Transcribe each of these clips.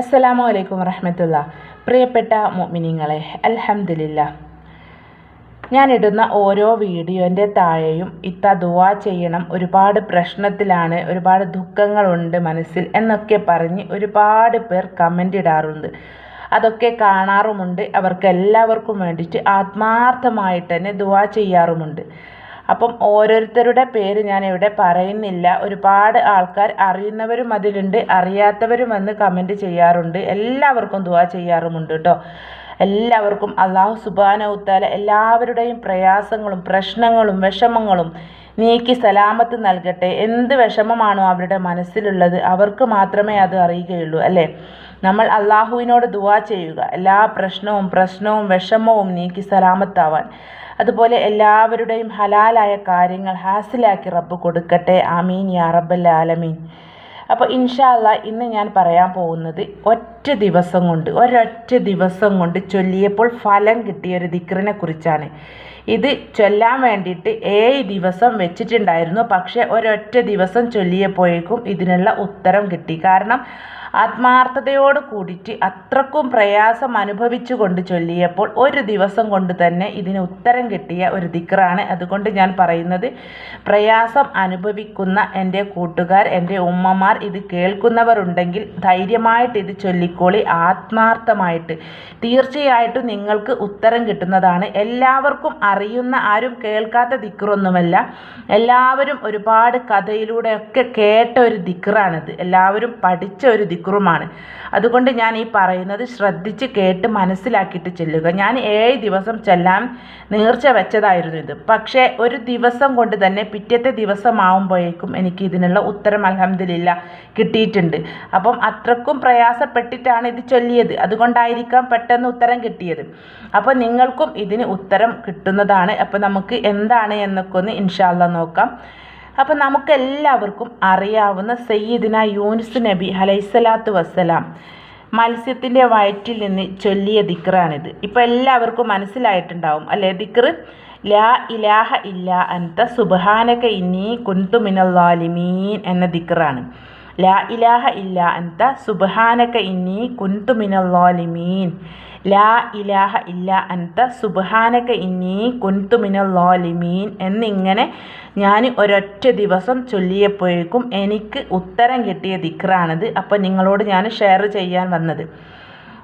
അസ്സലാമു അലൈക്കും വറഹമത്തുള്ള. പ്രിയപ്പെട്ട മുഅ്മിനീങ്ങളെ അൽഹംദുലില്ല. ഞാനിടുന്ന ഓരോ വീഡിയോന്റെ താഴെയും ഇത്ത ദുവാ ചെയ്യണം ഒരുപാട് പ്രശ്നത്തിലാണ് ഒരുപാട് ദുഃഖങ്ങളുണ്ട് മനസ്സിൽ എന്നൊക്കെ പറഞ്ഞ് ഒരുപാട് പേർ കമന്റ് ഇടാറുണ്ട്. അതൊക്കെ കാണാറുമുണ്ട് അവർക്ക് എല്ലാവർക്കും വേണ്ടിയിട്ട് ആത്മാർത്ഥമായിട്ട് തന്നെ ദുവാ ചെയ്യാറുമുണ്ട്. അപ്പം ഓരോരുത്തരുടെ പേര് ഞാൻ ഇവിടെ പറയുന്നില്ല. ഒരുപാട് ആൾക്കാർ അറിയുന്നവരും അതിലുണ്ട് അറിയാത്തവരും വന്ന് കമന്റ് ചെയ്യാറുണ്ട്. എല്ലാവർക്കും ദുവാ ചെയ്യാറുമുണ്ട് കേട്ടോ എല്ലാവർക്കും അള്ളാഹു സുബാനവുത്താല എല്ലാവരുടെയും പ്രയാസങ്ങളും പ്രശ്നങ്ങളും വിഷമങ്ങളും നീക്കി സലാമത്ത് നൽകട്ടെ. എന്ത് വിഷമമാണോ അവരുടെ മനസ്സിലുള്ളത് അവർക്ക് മാത്രമേ അത് അറിയുകയുള്ളൂ അല്ലേ? നമ്മൾ അള്ളാഹുവിനോട് ദുവാ ചെയ്യുക. എല്ലാ പ്രശ്നവും പ്രശ്നവും വിഷമവും നീക്കി സലാമത്താവാൻ. അതുപോലെ എല്ലാവരുടെയും ഹലാലായ കാര്യങ്ങൾ ഹാസിലാക്കി റബ്ബ് കൊടുക്കട്ടെ. ആമീൻ യാ റബ്ബൽ ആലമീൻ. അപ്പോൾ ഇൻഷാല്ല ഇന്ന് ഞാൻ പറയാൻ പോകുന്നത് ഒറ്റ ദിവസം കൊണ്ട് ഒരൊറ്റ ദിവസം കൊണ്ട് ചൊല്ലിയപ്പോൾ ഫലം കിട്ടിയ ഒരു ദിക്റിനെ കുറിച്ചാണ്. ഇത് ചൊല്ലാൻ വേണ്ടിയിട്ട് ഏഴ് ദിവസം വെച്ചിട്ടുണ്ടായിരുന്നു. പക്ഷേ ഒരൊറ്റ ദിവസം ചൊല്ലിയപ്പോഴേക്കും ഇതിനുള്ള ഉത്തരം കിട്ടി. കാരണം ആത്മാർത്ഥതയോട് കൂടിയിട്ട് അത്രക്കും പ്രയാസം അനുഭവിച്ചു കൊണ്ട് ചൊല്ലിയപ്പോൾ ഒരു ദിവസം കൊണ്ട് തന്നെ ഇതിന് ഉത്തരം കിട്ടിയ ഒരു ദിക്റാണ്. അതുകൊണ്ട് ഞാൻ പറയുന്നത് പ്രയാസം അനുഭവിക്കുന്ന എന്റെ കൂട്ടുകാർ എന്റെ ഉമ്മമാർ ഇത് കേൾക്കുന്നവരുണ്ടെങ്കിൽ ധൈര്യമായിട്ട് ഇത് ചൊല്ലിക്കോളി. ആത്മാർത്ഥമായിട്ട് തീർച്ചയായിട്ടും നിങ്ങൾക്ക് ഉത്തരം കിട്ടുന്നതാണ്. എല്ലാവർക്കും അറിയുന്ന ആരും കേൾക്കാത്ത ദിക്റൊന്നുമല്ല. എല്ലാവരും ഒരുപാട് കഥയിലൂടെയൊക്കെ കേട്ട ഒരു ദിക്റാണിത്. എല്ലാവരും പഠിച്ച ഒരു ദിക്റുമാണ് അതുകൊണ്ട് ഞാൻ ഈ പറയുന്നത് ശ്രദ്ധിച്ച് കേട്ട് മനസ്സിലാക്കിയിട്ട് ചെല്ലുക. ഞാൻ ഏഴ് ദിവസം ചെല്ലാൻ നീർച്ച വെച്ചതായിരുന്നു ഇത്. പക്ഷേ ഒരു ദിവസം കൊണ്ട് തന്നെ പിറ്റത്തെ ദിവസമാവുമ്പോഴേക്കും എനിക്ക് ഇതിനുള്ള ഉത്തരം അലഹമില്ല കിട്ടിയിട്ടുണ്ട്. അപ്പം അത്രക്കും പ്രയാസപ്പെട്ടിട്ടാണ് ഇത് ചൊല്ലിയത്. അതുകൊണ്ടായിരിക്കാം പെട്ടെന്ന് ഉത്തരം കിട്ടിയത്. അപ്പോൾ നിങ്ങൾക്കും ഇതിന് ഉത്തരം കിട്ടുന്നതാണ്. അപ്പോൾ നമുക്ക് എന്താണ് എന്നൊക്കെ ഒന്ന് ഇൻഷാല്ല നോക്കാം. അപ്പം നമുക്കെല്ലാവർക്കും അറിയാവുന്ന സയ്യിദിന യൂനിസ് നബി അലൈസലാത്തു വസ്സലാം മത്സ്യത്തിന്റെ വയറ്റിൽ നിന്ന് ചൊല്ലിയ ദിക്റാണിത്. ഇപ്പോൾ എല്ലാവർക്കും മനസ്സിലായിട്ടുണ്ടാവും അല്ലേ ദിക്ർ? ലാ ഇലാഹ ഇല്ല അൻത സുബഹാനക ഇന്നി കുന്തു മിനല്ലാലിമീൻ എന്ന ദിക്റാണ്. ലാ ഇലാഹ ഇല്ല അൻത സുബഹാനക ഇന്നി കുന്തു മിനല്ലാലിമീൻ ലാ ഇലാഹ ഇല്ല അൻത സുബാനക ഇന്നി കുൻതുമിന ലോലിമീൻ എന്നിങ്ങനെ ഞാൻ ഒരൊറ്റ ദിവസം ചൊല്ലിയപ്പോഴേക്കും എനിക്ക് ഉത്തരം കിട്ടിയ ദിക്റാണിത്. അപ്പോൾ നിങ്ങളോട് ഞാൻ ഷെയർ ചെയ്യാൻ വന്നത്.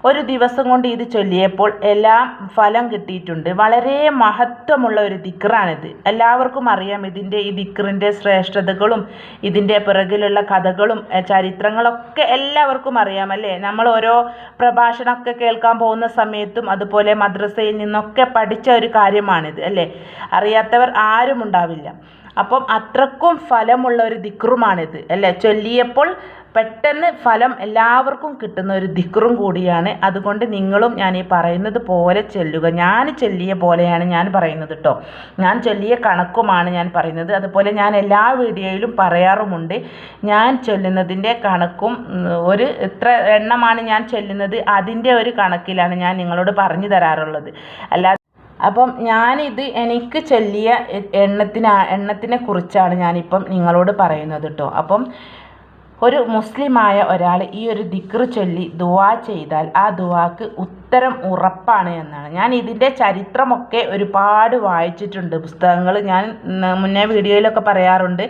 ഒരു ദിവസം കൊണ്ട് ഇത് ചൊല്ലിയപ്പോൾ എല്ലാം ഫലം കിട്ടിയിട്ടുണ്ട്. വളരെ മഹത്വമുള്ള ഒരു ദിക്റാണിത്. എല്ലാവർക്കും അറിയാം ഇതിന്റെ ഈ ദിക്റിന്റെ ശ്രേഷ്ഠതകളും ഇതിന്റെ പിറകിലുള്ള കഥകളും ചരിത്രങ്ങളൊക്കെ എല്ലാവർക്കും അറിയാം അല്ലേ? നമ്മൾ ഓരോ പ്രഭാഷണമൊക്കെ കേൾക്കാൻ പോകുന്ന സമയത്തും അതുപോലെ മദ്രസയിൽ നിന്നൊക്കെ പഠിച്ച ഒരു കാര്യമാണിത് അല്ലേ? അറിയാത്തവർ ആരും ഉണ്ടാവില്ല. അപ്പം അത്രക്കും ഫലമുള്ള ഒരു ദിക്റുമാണിത് അല്ലേ? ചൊല്ലിയപ്പോൾ പെട്ടെന്ന് ഫലം എല്ലാവർക്കും കിട്ടുന്ന ഒരു ദിക്റും കൂടിയാണ്. അതുകൊണ്ട് നിങ്ങളും ഞാൻ ഈ പറയുന്നത് പോലെ ചെല്ലുക. ഞാൻ ചൊല്ലിയ പോലെയാണ് ഞാൻ പറയുന്നത് കേട്ടോ ഞാൻ ചൊല്ലിയ കണക്കുമാണ് ഞാൻ പറയുന്നത്. അതുപോലെ ഞാൻ എല്ലാ വീഡിയോയിലും പറയാറുമുണ്ട്. ഞാൻ ചൊല്ലുന്നതിന്റെ കണക്കും ഒരു എത്ര എണ്ണമാണ് ഞാൻ ചൊല്ലുന്നത് അതിന്റെ ഒരു കണക്കിലാണ് ഞാൻ നിങ്ങളോട് പറഞ്ഞു തരാറുള്ളത്. അല്ലാതെ അപ്പം ഞാനിത് എനിക്ക് ചൊല്ലിയ എണ്ണത്തിന് എണ്ണത്തിനെ കുറിച്ചാണ് ഞാനിപ്പം നിങ്ങളോട് പറയുന്നത് കേട്ടോ അപ്പം ഒരു മുസ്ലിമായ ഒരാൾ ഈ ഒരു ദിക്റ് ചൊല്ലി ദുവാ ചെയ്താൽ ആ ദുവാക്ക് ഉത്തരം ഉറപ്പാണ് എന്നാണ്. ഞാൻ ഇതിന്റെ ചരിത്രമൊക്കെ ഒരുപാട് വായിച്ചിട്ടുണ്ട്. പുസ്തകങ്ങൾ ഞാൻ മുന്നേ വീഡിയോയിലൊക്കെ പറയാറുണ്ട്.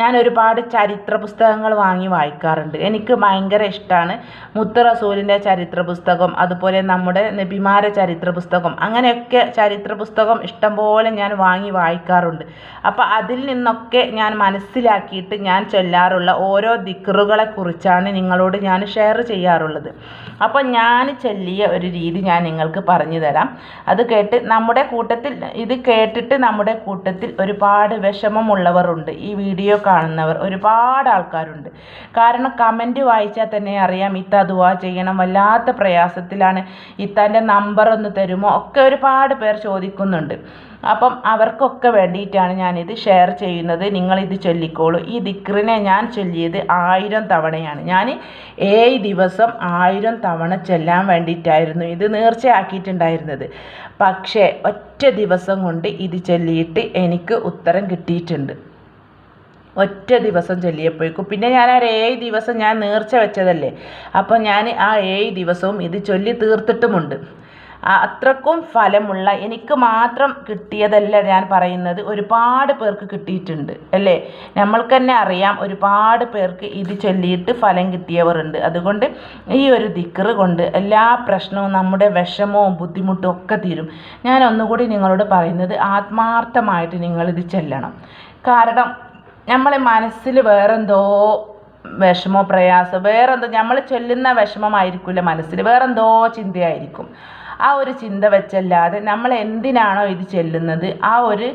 ഞാൻ ഒരുപാട് ചരിത്ര പുസ്തകങ്ങൾ വാങ്ങി വായിക്കാറുണ്ട്. എനിക്ക് ഭയങ്കര ഇഷ്ടമാണ് മുത്ത റസൂലിന്റെ ചരിത്ര പുസ്തകം അതുപോലെ നമ്മുടെ നബിമാരെ ചരിത്ര പുസ്തകം. അങ്ങനെയൊക്കെ ചരിത്ര പുസ്തകം ഇഷ്ടംപോലെ ഞാൻ വാങ്ങി വായിക്കാറുണ്ട്. അപ്പോൾ അതിൽ നിന്നൊക്കെ ഞാൻ മനസ്സിലാക്കിയിട്ട് ഞാൻ ചൊല്ലാറുള്ള ഓരോ ദിക്കറുകളെക്കുറിച്ചാണ് നിങ്ങളോട് ഞാൻ ഷെയർ ചെയ്യാറുള്ളത്. അപ്പോൾ ഞാൻ ചൊല്ലിയ ഒരു രീതി ഞാൻ നിങ്ങൾക്ക് പറഞ്ഞു തരാം. അത് കേട്ട് നമ്മുടെ കൂട്ടത്തിൽ ഇത് കേട്ടിട്ട് നമ്മുടെ കൂട്ടത്തിൽ ഒരുപാട് വിഷമമുള്ളവരുണ്ട്. ഈ വീഡിയോ കാണുന്നവർ ഒരുപാട് ആൾക്കാരുണ്ട്. കാരണം കമന്റ് വായിച്ചാൽ തന്നെ അറിയാം ഇത്ത ദുവാ ചെയ്യണം വല്ലാത്ത പ്രയാസത്തിലാണ്. ഇത്താന്റെ നമ്പർ ഒന്ന് തരുമോ? ഒക്കെ ഒരുപാട് പേർ ചോദിക്കുന്നുണ്ട്. അപ്പം അവർക്കൊക്കെ വേണ്ടിയിട്ടാണ് ഞാനിത് ഷെയർ ചെയ്യുന്നത്. നിങ്ങളിത് ചൊല്ലിക്കോളൂ. ഈ ദിക്റിനെ ഞാൻ ചൊല്ലിയത് ആയിരം തവണയാണ്. ഞാൻ ഏഴ് ദിവസം ആയിരം തവണ ചൊല്ലാൻ വേണ്ടിയിട്ടായിരുന്നു ഇത് നേർച്ചയാക്കിയിട്ടുണ്ടായിരുന്നത്. പക്ഷേ ഒറ്റ ദിവസം കൊണ്ട് ഇത് ചൊല്ലിയിട്ട് എനിക്ക് ഉത്തരം കിട്ടിയിട്ടുണ്ട്. ഒറ്റ ദിവസം ചൊല്ലിയപ്പോഴേക്കും. പിന്നെ ഞാൻ ആ ഏഴ് ദിവസം ഞാൻ നേർച്ച വെച്ചതല്ലേ? അപ്പോൾ ഞാൻ ആ ഏഴ് ദിവസവും ഇത് ചൊല്ലി തീർത്തിട്ടുമുണ്ട്. അത്രക്കും ഫലമുള്ള എനിക്ക് മാത്രം കിട്ടിയതല്ല ഞാൻ പറയുന്നത്. ഒരുപാട് പേർക്ക് കിട്ടിയിട്ടുണ്ട് അല്ലേ? നമ്മൾക്ക് തന്നെ അറിയാം ഒരുപാട് പേർക്ക് ഇത് ചൊല്ലിയിട്ട് ഫലം കിട്ടിയവരുണ്ട്. അതുകൊണ്ട് ഈ ഒരു ദിക്കറ് കൊണ്ട് എല്ലാ പ്രശ്നവും നമ്മുടെ വിഷമവും ബുദ്ധിമുട്ടും ഒക്കെ തീരും. ഞാൻ ഒന്നുകൂടി നിങ്ങളോട് പറയുന്നത് ആത്മാർത്ഥമായിട്ട് നിങ്ങളിത് ചെല്ലണം. കാരണം നമ്മളെ മനസ്സിൽ വേറെന്തോ വിഷമോ പ്രയാസമോ വേറെന്തോ നമ്മൾ ചൊല്ലുന്ന വിഷമമായിരിക്കില്ല മനസ്സിൽ. വേറെന്തോ ചിന്തയായിരിക്കും. ആ ഒരു ചിന്ത വെച്ചല്ലാതെ നമ്മൾ എന്തിനാണോ ഇത് ചെല്ലുന്നത്? ആ ഒരു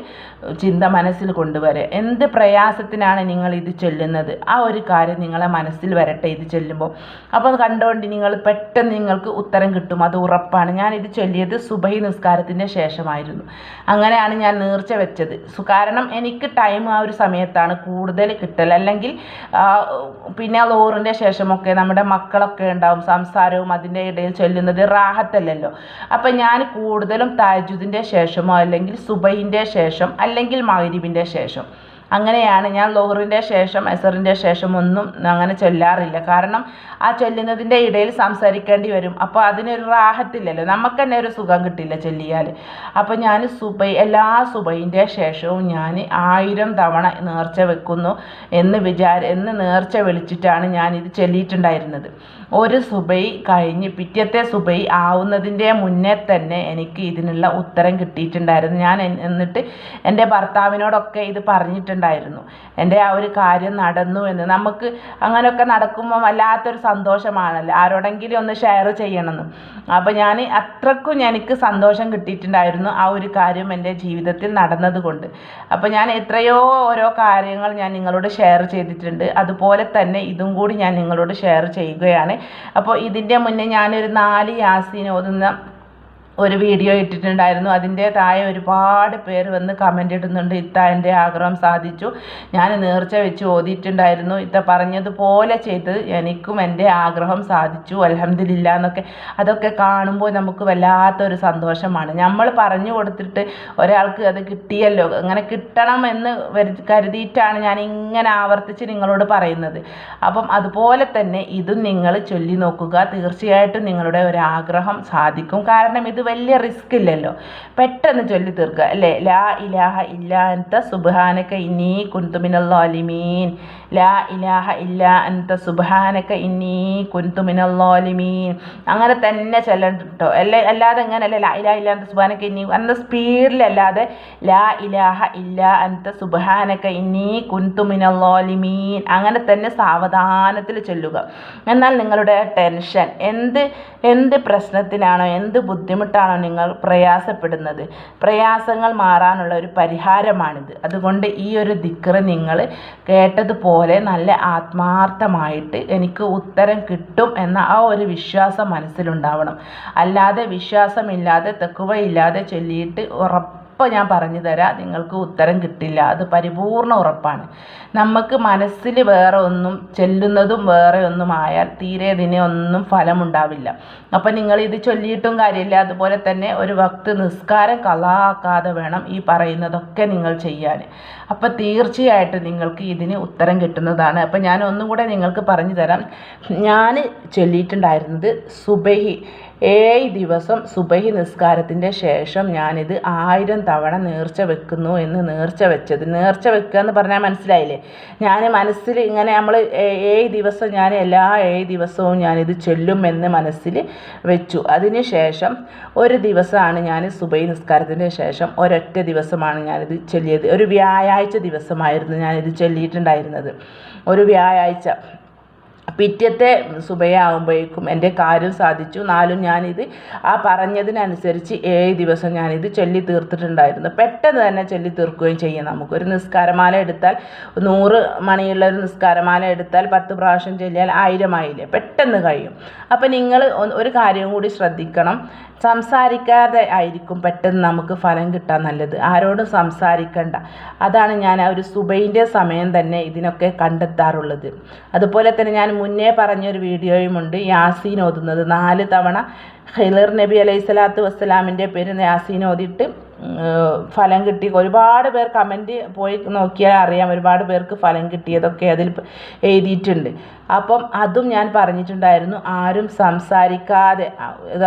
ചിന്ത മനസ്സിൽ കൊണ്ടുവരെ. എന്ത് പ്രയാസത്തിനാണ് നിങ്ങൾ ഇത് ചെല്ലുന്നത്? ആ ഒരു കാര്യം നിങ്ങളെ മനസ്സിൽ വരട്ടെ ഇത് ചെല്ലുമ്പോൾ. അപ്പോൾ കണ്ടുകൊണ്ട് നിങ്ങൾ പെട്ടെന്ന് നിങ്ങൾക്ക് ഉത്തരം കിട്ടും. അത് ഉറപ്പാണ്. ഞാൻ ഇത് ചൊല്ലിയത് സുബഹി നിസ്കാരത്തിന്റെ ശേഷമായിരുന്നു. അങ്ങനെയാണ് ഞാൻ നേർച്ച വെച്ചത്. കാരണം എനിക്ക് ടൈം ആ ഒരു സമയത്താണ് കൂടുതൽ കിട്ടൽ. അല്ലെങ്കിൽ പിന്നെ ലോറിന്റെ ശേഷമൊക്കെ നമ്മുടെ മക്കളൊക്കെ ഉണ്ടാവും സംസാരവും അതിന്റെ ഇടയിൽ ചൊല്ലുന്നത് റാഹത്തല്ലല്ലോ. അപ്പം ഞാൻ കൂടുതലും താജുദിന്റെ ശേഷമോ അല്ലെങ്കിൽ സുബൈന്റെ ശേഷം അല്ലെങ്കിൽ മഗ്രിബിന്റെ ശേഷം. അങ്ങനെയാണ് ഞാൻ ലോഹറിന്റെ ശേഷം അസറിന്റെ ശേഷം ഒന്നും അങ്ങനെ ചൊല്ലാറില്ല. കാരണം ആ ചൊല്ലുന്നതിന്റെ ഇടയിൽ സംസാരിക്കേണ്ടി വരും. അപ്പോൾ അതിനൊരു റാഹത്തില്ലല്ലോ. നമുക്ക് തന്നെ ഒരു സുഖം കിട്ടില്ല ചൊല്ലിയാൽ അപ്പോൾ ഞാൻ സുബൈ എല്ലാ സുബൈന്റെ ശേഷവും ഞാൻ ആയിരം തവണ നേർച്ച വെക്കുന്നു എന്ന് വിചാര എന്ന് നേർച്ച വിളിച്ചിട്ടാണ് ഞാനിത് ചൊല്ലിയിട്ടുണ്ടായിരുന്നത്. ഒരു സുബൈ കഴിഞ്ഞ് പിറ്റത്തെ സുബൈ ആവുന്നതിന്റെ മുന്നേ തന്നെ എനിക്ക് ഇതിനുള്ള ഉത്തരം കിട്ടിയിട്ടുണ്ടായിരുന്നു. ഞാൻ എന്നിട്ട് എന്റെ ഭർത്താവിനോടൊക്കെ ഇത് പറഞ്ഞിട്ടുണ്ടായിരുന്നു. എന്റെ ആ ഒരു കാര്യം നടന്നു എന്ന്. നമുക്ക് അങ്ങനെയൊക്കെ നടക്കുമ്പോൾ വല്ലാത്തൊരു സന്തോഷമാണല്ലോ. ആരോടെങ്കിലും ഒന്ന് ഷെയർ ചെയ്യണമെന്ന്. അപ്പോൾ ഞാൻ അത്രക്കും എനിക്ക് സന്തോഷം കിട്ടിയിട്ടുണ്ടായിരുന്നു ആ ഒരു കാര്യം എന്റെ ജീവിതത്തിൽ നടന്നതുകൊണ്ട്. അപ്പോൾ ഞാൻ എത്രയോ ഓരോ കാര്യങ്ങൾ ഞാൻ നിങ്ങളോട് ഷെയർ ചെയ്തിട്ടുണ്ട്. അതുപോലെ തന്നെ ഇതും കൂടി ഞാൻ നിങ്ങളോട് ഷെയർ ചെയ്യുകയാണ്. അപ്പോൾ ഇതിന്റെ മുന്നേ ഞാനൊരു നാല് യാസീൻ ഓതുന്ന ഒരു വീഡിയോ ഇട്ടിട്ടുണ്ടായിരുന്നു. അതിന്റെ താഴെ ഒരുപാട് പേര് വന്ന് കമന്റ് ഇടുന്നുണ്ട്. ഇത്ത എന്റെ ആഗ്രഹം സാധിച്ചു. ഞാൻ നേർച്ച വെച്ച് ഓതിയിട്ടുണ്ടായിരുന്നു. ഇത്ത പറഞ്ഞതുപോലെ ചെയ്ത് എനിക്കും എന്റെ ആഗ്രഹം സാധിച്ചു. അലഹമില്ല എന്നൊക്കെ. അതൊക്കെ കാണുമ്പോൾ നമുക്ക് വല്ലാത്തൊരു സന്തോഷമാണ്. നമ്മൾ പറഞ്ഞു കൊടുത്തിട്ട് ഒരാൾക്ക് അത് കിട്ടിയല്ലോ. അങ്ങനെ കിട്ടണം എന്ന് കരുതിയിട്ടാണ് ഞാൻ ഇങ്ങനെ ആവർത്തിച്ച് നിങ്ങളോട് പറയുന്നത്. അപ്പം അതുപോലെ തന്നെ ഇതും നിങ്ങൾ ചൊല്ലി നോക്കുക. തീർച്ചയായിട്ടും നിങ്ങളുടെ ഒരു ആഗ്രഹം സാധിക്കും. കാരണം ഇത് വലിയ റിസ്ക് ഇല്ലല്ലോ. പെട്ടെന്ന് ചൊല്ലി തീർക്കുക. അല്ലേ? ലാ ഇലാഹ ഇല്ലാ അൻത സുബ്ഹാനക ഇന്നീ കുന്തുമിനല്ലോലിമീൻ ലാ ഇലാഹ ഇല്ലാ അൻത സുബ്ഹാനക ഇന്നീ കുന്തുമിനല്ലോലിമീൻ അങ്ങനെ തന്നെ ചൊല്ലണം കേട്ടോ അല്ലേ? അല്ലാതെ എങ്ങനെയല്ലേ ലാ ഇലാഹ ഇല്ലാ അൻത സുബ്ഹാനക ഇന്നീ അന്ന സ്പീഡിലല്ലാതെ ലാ ഇലാഹ ഇല്ലാ അൻത സുബ്ഹാനക ഇന്നീ കുന്തുമിനല്ലോലിമീൻ അങ്ങനെ തന്നെ സാവധാനത്തിൽ ചൊല്ലുക. എന്നാൽ നിങ്ങളുടെ ടെൻഷൻ എന്ത് എന്ത് പ്രശ്നത്തിനാണോ എന്ത് ബുദ്ധിമുട്ടാണോ നിങ്ങൾ പ്രയാസപ്പെടുന്നത്? പ്രയാസങ്ങൾ മാറാനുള്ള ഒരു പരിഹാരമാണിത്. അതുകൊണ്ട് ഈ ഒരു ദിക്റ് നിങ്ങൾ കേട്ടതുപോലെ നല്ല ആത്മാർത്ഥമായിട്ട് എനിക്ക് ഉത്തരം കിട്ടും എന്ന ആ ഒരു വിശ്വാസം മനസ്സിലുണ്ടാവണം. അല്ലാതെ വിശ്വാസമില്ലാതെ തെക്കുവയില്ലാതെ ചൊല്ലിയിട്ട് ഉറപ്പ് ഇപ്പോൾ ഞാൻ പറഞ്ഞു തരാം നിങ്ങൾക്ക് ഉത്തരം കിട്ടില്ല. അത് പരിപൂർണ ഉറപ്പാണ്. നമുക്ക് മനസ്സിൽ വേറെ ഒന്നും ചെല്ലുന്നതും വേറെ ഒന്നും ആയാൽ തീരെ ഇതിനെ ഒന്നും ഫലമുണ്ടാവില്ല. അപ്പം നിങ്ങൾ ഇത് ചൊല്ലിയിട്ടും കാര്യമില്ല. അതുപോലെ തന്നെ ഒരു വക്ത് നിസ്കാരം കളാക്കാതെ വേണം ഈ പറയുന്നതൊക്കെ നിങ്ങൾ ചെയ്യാൻ. അപ്പം തീർച്ചയായിട്ടും നിങ്ങൾക്ക് ഇതിന് ഉത്തരം കിട്ടുന്നതാണ്. അപ്പം ഞാൻ ഒന്നും കൂടെ നിങ്ങൾക്ക് പറഞ്ഞു തരാം. ഞാൻ ചൊല്ലിയിട്ടുണ്ടായിരുന്നത് സുബഹി ഏഴ് ദിവസം സുബഹി നിസ്കാരത്തിന്റെ ശേഷം ഞാനിത് ആയിരം തവണ നേർച്ച വെക്കുന്നു എന്ന് നേർച്ച വെച്ചത്. നേർച്ച വെക്കുക എന്ന് പറഞ്ഞാൽ മനസ്സിലായില്ലേ? ഞാൻ മനസ്സിൽ ഇങ്ങനെ നമ്മൾ ഏഴ് ദിവസം ഞാൻ എല്ലാ ഏഴ് ദിവസവും ഞാനിത് ചൊല്ലും എന്ന് മനസ്സിൽ വെച്ചു. അതിന് ശേഷം ഒരു ദിവസമാണ് ഞാൻ സുബൈ നിസ്കാരത്തിന്റെ ശേഷം ഒരൊറ്റ ദിവസമാണ് ഞാനിത് ചൊല്ലിയത്. ഒരു വ്യാഴാഴ്ച ദിവസമായിരുന്നു ഞാനിത് ചൊല്ലിയിട്ടുണ്ടായിരുന്നത്. ഒരു വ്യാഴാഴ്ച. പിറ്റത്തെ സുബയാകുമ്പോഴേക്കും എന്റെ കാര്യം സാധിച്ചു. നാലും ഞാനിത് ആ പറഞ്ഞതിനനുസരിച്ച് ഏഴ് ദിവസം ഞാനിത് ചൊല്ലി തീർത്തിട്ടുണ്ടായിരുന്നു. പെട്ടെന്ന് തന്നെ ചൊല്ലി തീർക്കുകയും ചെയ്യും നമുക്കൊരു നിസ്കാരമാല എടുത്താൽ നൂറ് മണിയുള്ള ഒരു നിസ്കാരമാല എടുത്താൽ പത്ത് പ്രാവശ്യം ചൊല്ലിയാൽ ആയിരമായില്ലേ പെട്ടെന്ന് കഴിയും. അപ്പം നിങ്ങൾ ഒരു കാര്യം കൂടി ശ്രദ്ധിക്കണം. സംസാരിക്കാതെ ആയിരിക്കും പെട്ടെന്ന് നമുക്ക് ഫലം കിട്ടാൻ നല്ലത്. ആരോടും സംസാരിക്കണ്ട. അതാണ് ഞാൻ ഒരു സുബൈന്റെ സമയം തന്നെ ഇതിനൊക്കെ കണ്ടെത്താറുള്ളത്. അതുപോലെ തന്നെ ഞാൻ മുന്നേ പറഞ്ഞൊരു വീഡിയോയുമുണ്ട് യാസീൻ ഓതുന്നത് നാല് തവണ ഖിലർ നബി അലൈഹി സ്വലാത്തു വസ്സലാമിന്റെ പേര് യാസീൻ ഓതിയിട്ട് ഫലം കിട്ടി. ഒരുപാട് പേർ കമന്റ് പോയി നോക്കിയാൽ അറിയാം ഒരുപാട് പേർക്ക് ഫലം കിട്ടിയതൊക്കെ അതിൽ എഴുതിയിട്ടുണ്ട്. അപ്പം അതും ഞാൻ പറഞ്ഞിട്ടുണ്ടായിരുന്നു ആരും സംസാരിക്കാതെ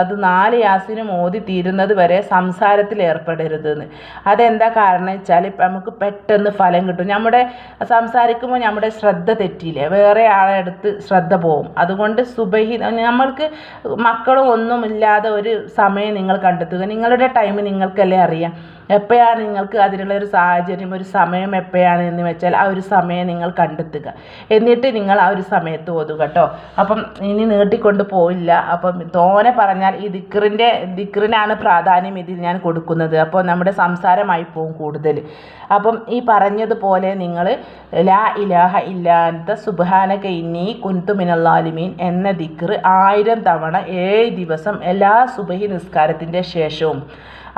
അത് നാല് യാസിനും ഓതി തീരുന്നത് വരെ സംസാരത്തിൽ ഏർപ്പെടരുതെന്ന്. അതെന്താ കാരണം വെച്ചാൽ നമുക്ക് പെട്ടെന്ന് ഫലം കിട്ടും. നമ്മുടെ സംസാരിക്കുമ്പോൾ നമ്മുടെ ശ്രദ്ധ തെറ്റിയില്ലേ? വേറെ ആളെ അടുത്ത് ശ്രദ്ധ പോകും. അതുകൊണ്ട് സുബഹി നമ്മൾക്ക് മക്കളും ഒന്നുമില്ലാതെ ഒരു സമയം നിങ്ങൾ കണ്ടെത്തുക. നിങ്ങളുടെ ടൈം നിങ്ങൾക്കല്ലേ അറിയാം. എപ്പോഴാണ് നിങ്ങൾക്ക് അതിനുള്ള ഒരു സാഹചര്യം ഒരു സമയം എപ്പോഴാണ് എന്ന് വെച്ചാൽ ആ ഒരു സമയം നിങ്ങൾ കണ്ടെത്തുക. എന്നിട്ട് നിങ്ങൾ ആ ഒരു സമയത്ത് ഓതുക കേട്ടോ അപ്പം ഇനി നീട്ടിക്കൊണ്ട് പോയില്ല അപ്പം തോനെ പറഞ്ഞാൽ ഈ ദിക്റിന്റെ ദിക്റിനാണ് പ്രാധാന്യം ഇതിൽ ഞാൻ കൊടുക്കുന്നത്. അപ്പോൾ നമ്മുടെ സംസാരമായി പോകും കൂടുതൽ. അപ്പം ഈ പറഞ്ഞതുപോലെ നിങ്ങൾ ലാ ഇലാഹ ഇല്ലാത്ത സുബാനക ഇന്നീ കുന്തു മിനല്ലാലിമീൻ എന്ന ദിക്റ് ആയിരം തവണ ഏഴ് ദിവസം എല്ലാ സുബഹി നിസ്കാരത്തിന്റെ ശേഷവും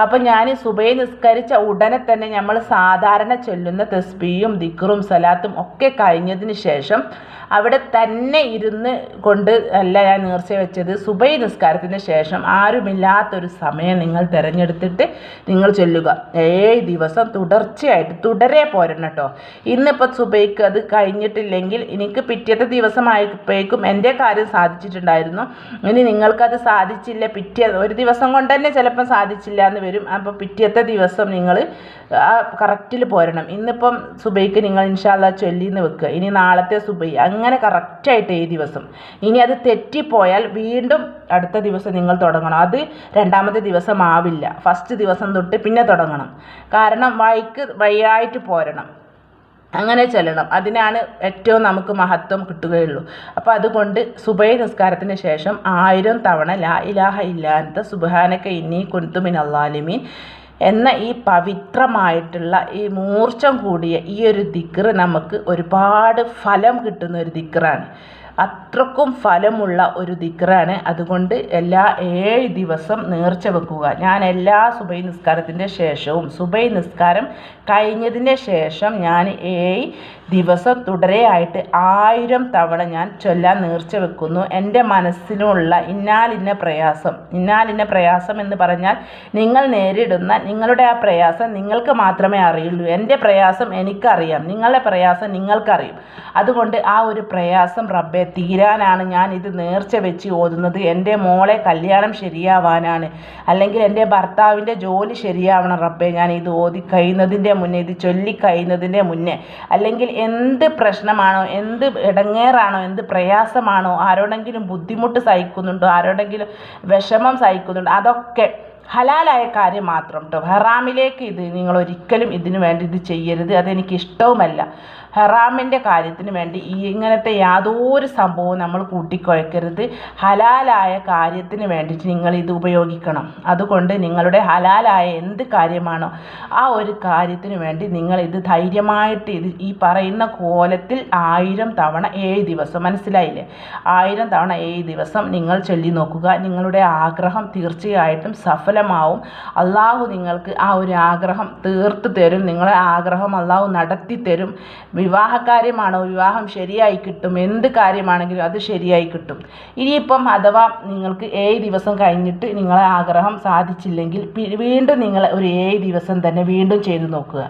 അപ്പം ഞാൻ സുബൈ നിസ്കരിച്ച ഉടനെ തന്നെ നമ്മൾ സാധാരണ ചൊല്ലുന്ന തസ്ബിയും ദിക്റും സലാത്തും ഒക്കെ കഴിഞ്ഞതിന് ശേഷം അവിടെ തന്നെ ഇരുന്ന് കൊണ്ട് അല്ല ഞാൻ നേർച്ച വെച്ചത് സുബൈ നിസ്കാരത്തിന് ശേഷം ആരുമില്ലാത്തൊരു സമയം നിങ്ങൾ തിരഞ്ഞെടുത്തിട്ട് നിങ്ങൾ ചൊല്ലുക. ഏഴ് ദിവസം തുടർച്ചയായിട്ട് തുടരെ പോരണം കേട്ടോ. ഇന്നിപ്പോൾ സുബൈക്ക് അത് കഴിഞ്ഞിട്ടില്ലെങ്കിൽ എനിക്ക് പിറ്റേത്തെ ദിവസമായപ്പോഴേക്കും എന്റെ കാര്യം സാധിച്ചിട്ടുണ്ടായിരുന്നു. ഇനി നിങ്ങൾക്കത് സാധിച്ചില്ല പിറ്റേ ഒരു ദിവസം കൊണ്ട് തന്നെ ചിലപ്പം സാധിച്ചില്ല എന്ന് വരും. അപ്പോൾ പിറ്റേത്തെ ദിവസം നിങ്ങൾ ആ കറക്റ്റിൽ പോരണം. ഇന്നിപ്പം സുബൈക്ക് നിങ്ങൾ ഇൻഷാല്ല ചൊല്ലിന്ന് വെക്കുക ഇനി നാളത്തെ സുബൈ. അങ്ങനെ കറക്റ്റായിട്ട് ഈ ദിവസം. ഇനി അത് തെറ്റിപ്പോയാൽ വീണ്ടും അടുത്ത ദിവസം നിങ്ങൾ തുടങ്ങണം. അത് രണ്ടാമത്തെ ദിവസം ആവില്ല. ഫസ്റ്റ് ദിവസം തൊട്ട് പിന്നെ തുടങ്ങണം. കാരണം വഴിക്ക് വഴിയായിട്ട് പോരണം. അങ്ങനെ ചെല്ലണം. അതിനാണ് ഏറ്റവും നമുക്ക് മഹത്വം കിട്ടുകയുള്ളൂ. അപ്പോൾ അതുകൊണ്ട് സുബൈ നിസ്കാരത്തിന് ശേഷം ആയിരം തവണ ലാ ഇലാഹ ഇല്ലാത്ത സുബാനക്ക ഇന്നി കുന്തുമിൻ അള്ളാലിമീൻ എന്ന ഈ പവിത്രമായിട്ടുള്ള ഈ മൂർച്ചം കൂടിയ ഈ ഒരു ദിക്ർ നമുക്ക് ഒരുപാട് ഫലം കിട്ടുന്ന ഒരു ദിക്റാണ്. അത്രക്കും ഫലമുള്ള ഒരു ദിക്റാണ്. അതുകൊണ്ട് എല്ലാ ഏഴ് ദിവസം നേർച്ച വെക്കുക. ഞാൻ എല്ലാ സുബൈ നിസ്കാരത്തിന്റെ ശേഷവും സുബൈ നിസ്കാരം കഴിഞ്ഞതിന്റെ ശേഷം ഞാൻ ഏഴ് ദിവസം തുടരെയായിട്ട് ആയിരം തവണ ഞാൻ ചൊല്ലാൻ നേർച്ച വെക്കുന്നു. എന്റെ മനസ്സിനുള്ള ഇന്നാലിന്ന പ്രയാസം ഇന്നാലിന്ന പ്രയാസം എന്ന് പറഞ്ഞാൽ നിങ്ങൾ നേരിടുന്ന നിങ്ങളുടെ ആ പ്രയാസം നിങ്ങൾക്ക് മാത്രമേ അറിയുള്ളൂ. എന്റെ പ്രയാസം എനിക്കറിയാം നിങ്ങളുടെ പ്രയാസം നിങ്ങൾക്കറിയും. അതുകൊണ്ട് ആ ഒരു പ്രയാസം റബ്ബെ തീരാനാണ് ഞാൻ ഇത് നേർച്ച വെച്ച് ഓതുന്നത്. എന്റെ മോളെ കല്യാണം ശരിയാവാനാണ്. അല്ലെങ്കിൽ എന്റെ ഭർത്താവിന്റെ ജോലി ശരിയാവണം റബ്ബെ. ഞാൻ ഇത് ഓതി കഴിയുന്നതിന്റെ മുന്നേ ഇത് ചൊല്ലി കഴിയുന്നതിന്റെ മുന്നേ. അല്ലെങ്കിൽ എന്ത് പ്രശ്നമാണോ എന്ത് ഇടങ്ങേറാണോ എന്ത് പ്രയാസമാണോ ആരോടെങ്കിലും ബുദ്ധിമുട്ട് സഹിക്കുന്നുണ്ടോ ആരോടെങ്കിലും വിഷമം സഹിക്കുന്നുണ്ടോ അതൊക്കെ ഹലാലായ കാര്യം മാത്രം കേട്ടോ ഹറാമിലേക്ക് ഇത് നിങ്ങൾ ഒരിക്കലും ഇതിനു വേണ്ടി ഇത് ചെയ്യരുത്. അതെനിക്ക് ഇഷ്ടവുമല്ല ഹറാമിന്റെ കാര്യത്തിന് വേണ്ടി ഈ ഇങ്ങനത്തെ യാതൊരു സംഭവവും നമ്മൾ കൂട്ടിക്കുഴക്കരുത് ഹലാലായ കാര്യത്തിന് വേണ്ടിയിട്ട് നിങ്ങൾ ഇത് ഉപയോഗിക്കണം. അതുകൊണ്ട് നിങ്ങളുടെ ഹലാലായ എന്ത് കാര്യമാണോ ആ ഒരു കാര്യത്തിന് വേണ്ടി നിങ്ങൾ ഇത് ധൈര്യമായിട്ട് ഇത് ഈ പറയുന്ന കോലത്തിൽ ആയിരം തവണ ഏഴ് ദിവസം മനസ്സിലായില്ലേ? ആയിരം തവണ ഏഴ് ദിവസം നിങ്ങൾ ചൊല്ലി നോക്കുക. നിങ്ങളുടെ ആഗ്രഹം തീർച്ചയായിട്ടും സഫലമാവും. അള്ളാഹു നിങ്ങൾക്ക് ആ ഒരു ആഗ്രഹം തീർത്ത് തരും. നിങ്ങളെ ആഗ്രഹം അള്ളാഹു നടത്തി തരും. വിവാഹകാര്യമാണോ? വിവാഹം ശരിയായി കിട്ടും. എന്ത് കാര്യമാണെങ്കിലും അത് ശരിയായി കിട്ടും. ഇനിയിപ്പം അഥവാ നിങ്ങൾക്ക് ഏഴ് ദിവസം കഴിഞ്ഞിട്ട് നിങ്ങളെ ആഗ്രഹം സാധിച്ചില്ലെങ്കിൽ വീണ്ടും നിങ്ങൾ ഒരു ഏഴ് ദിവസം തന്നെ വീണ്ടും ചെയ്തു നോക്കുക.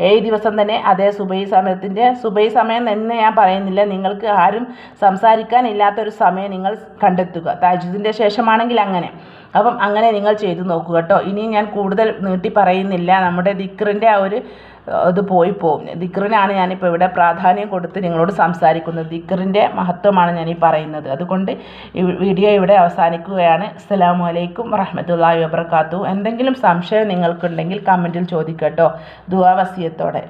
ഏഴ് ദിവസം തന്നെ അതേ സുബൈ സമയത്തിന്റെ സുബൈ സമയം എന്ന് ഞാൻ പറയുന്നില്ല. നിങ്ങൾക്ക് ആരും സംസാരിക്കാനില്ലാത്തൊരു സമയം നിങ്ങൾ കണ്ടെത്തുക. താജുദിന്റെ ശേഷമാണെങ്കിൽ അങ്ങനെ. അപ്പം അങ്ങനെ നിങ്ങൾ ചെയ്തു നോക്കുക കേട്ടോ. ഇനി ഞാൻ കൂടുതൽ നീട്ടി പറയുന്നില്ല. നമ്മുടെ ദിക്റിന്റെ ആ ഒരു ഇത് പോയി പോകും. ദിക്റിനാണ് ഞാനിപ്പോൾ ഇവിടെ പ്രാധാന്യം കൊടുത്ത് നിങ്ങളോട് സംസാരിക്കുന്നത്. ദിക്റിന്റെ മഹത്വമാണ് ഞാൻ ഈ പറയുന്നത്. അതുകൊണ്ട് വീഡിയോ ഇവിടെ അവസാനിക്കുകയാണ്. അസ്സലാമു അലൈക്കും വറഹമത്തല്ലാ വബർക്കാത്തു എന്തെങ്കിലും സംശയം നിങ്ങൾക്കുണ്ടെങ്കിൽ കമന്റിൽ ചോദിക്കട്ടോ. ദുവാവസിയത്തോടെ